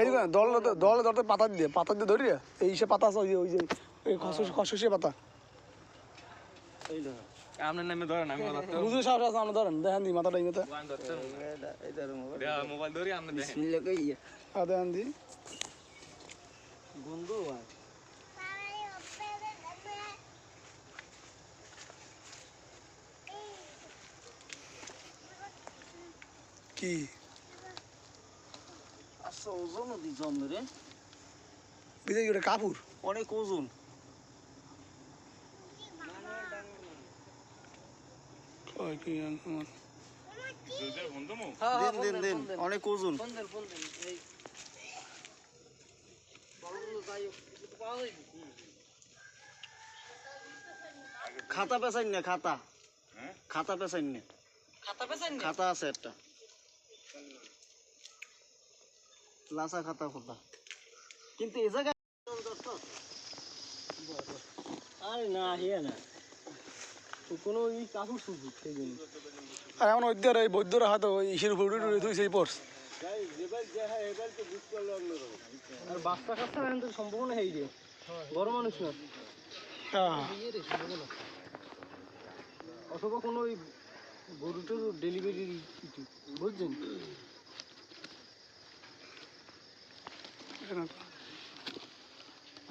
এই না দল দল ধরতে পাতা দিয়ে পাতা দিয়ে ধরি এই সে পাতা আছে ওই যে ওই ওই খসখসে পাতা। এই দেখো আপনার নামে ধরেন আমি ধরতে সাহস আছে আমরা ধরেন দেখেন দি মাথাটা ইমেতে মোবাইল। মোবাইল ধরি আপনি দেখেন। বিসমিল্লাহ কইয়া হ্যাঁ দেখেন দি। বন্ধু কি? আচ্ছা ওজন দিছ রে বিদেশি ওটা কাপুর অনেক ওজন। কয় কি জানি আমার। দিন দিন দিন। অনেক ওজন। খাতা পেছাই না খাতা। খাতা পেছাই না? খাতা আছে একটা। লাসা খাতা খোতা কিন্তু এ জায়গায় আরে না হিয়া না। কোনো ই কাকুর সুযোগ সেই জন্য। আর এখন এই বৈদ্যরা হয়তো ওই ইসের উপর উঠে উঠে তুই সেই পড়স আর বাচ্চা কাচ্চা এখন তো সম্ভাবনা হেই রে। বড় মানুষ না। হ্যাঁ। অথবা কোনো ওই গরুটার ডেলিভারি কিছু বুঝছেন?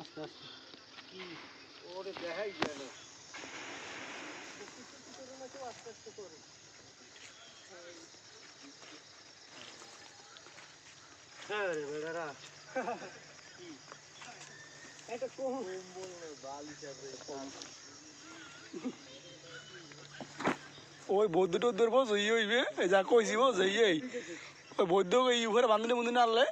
আস্তে আস্তে। ওরে দেখাই গেল হ্যাঁ বেড়ারা এটা কোন? ওই বৌদ্ধ টৌদ্ধর বস ওই হইবে। যা কইছি বস এই বৌদ্ধ এই উপরে বান্ধলে মুন্দিনে আনলে?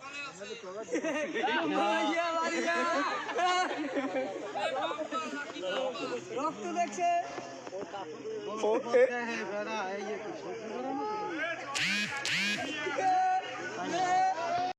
রক্ত দেখছে।